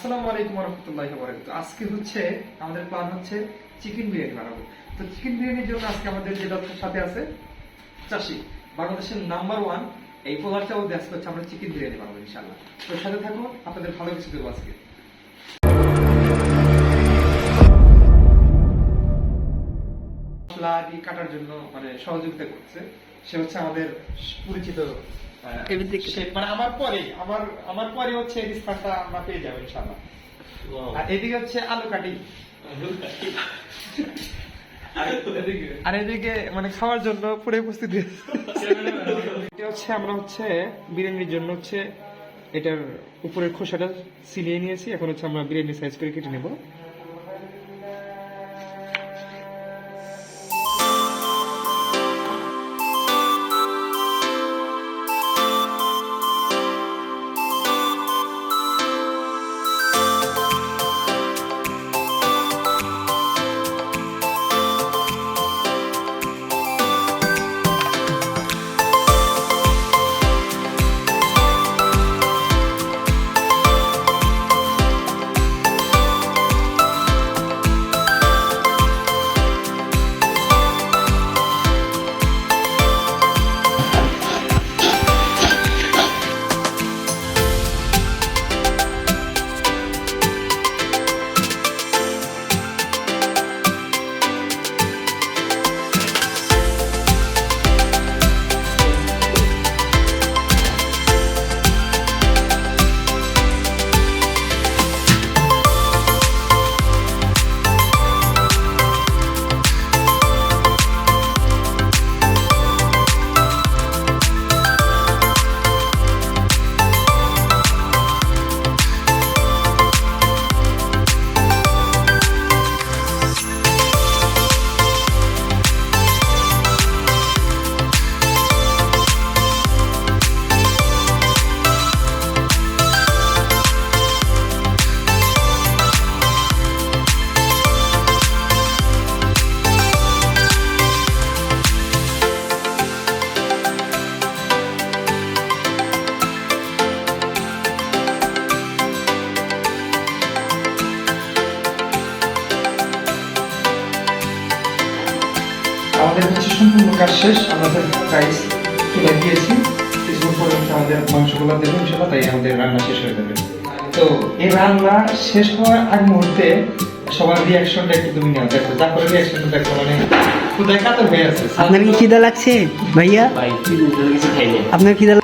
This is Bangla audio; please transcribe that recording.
আসসালামু আলাইকুম রহমতুল্লাহ বরাকাত আজকে হচ্ছে আমাদের প্ল্যান হচ্ছে চিকেন বিরিয়ানি বানাবো। তো চিকেন বিরিয়ানির জন্য আজকে আমাদের যে ডক্টর সাথে আছে, চাষি, বাংলাদেশের নাম্বার ওয়ান এই পোলারটা ও ব্যস্ত হচ্ছে আমরা চিকেন বিরিয়ানি বানাবো ইনশাল্লাহ তো সাথে থাকো, আপনাদের ভালো কিছু দেবো আজকে। কাটার জন্য মানে সহযোগিতা করছে। সে হচ্ছে আমাদের পরিচিত মানে আমার পরে আমার আমার পরে হচ্ছে এই স্থানটা আমরা পেয়ে যাব ইনশাল্লাহ আর এদিকে হচ্ছে আলু কাটি। আর এদিকে। মানে খাওয়ার জন্য পুরো প্রস্তুতি। এটা হচ্ছে আমরা হচ্ছে বিরিয়ানির জন্য হচ্ছে এটার উপরের খোসাটা সিলিয়ে নিয়েছি। এখন হচ্ছে আমরা বিরিয়ানি সাইজ করে কেটে নেব। আমাদের হচ্ছে সম্পূর্ণ কাজ শেষ আমাদের প্রাইস তুলে দিয়েছি। কিছুক্ষণ পরে আমাদের মাংসগুলো দেবেন সেটা তাই আমাদের রান্না শেষ হয়ে যাবে। তো এই রান্না শেষ হওয়ার আগ মুহূর্তে সবার রিয়াকশনটা একটু তুমি নেওয়া দেখো তারপরে রিয়াকশনটা দেখো মানে ক্ষুদায় কাতর হয়ে আছে। আপনার কি খিদা লাগছে ভাইয়া? ভাই আপনার খিদা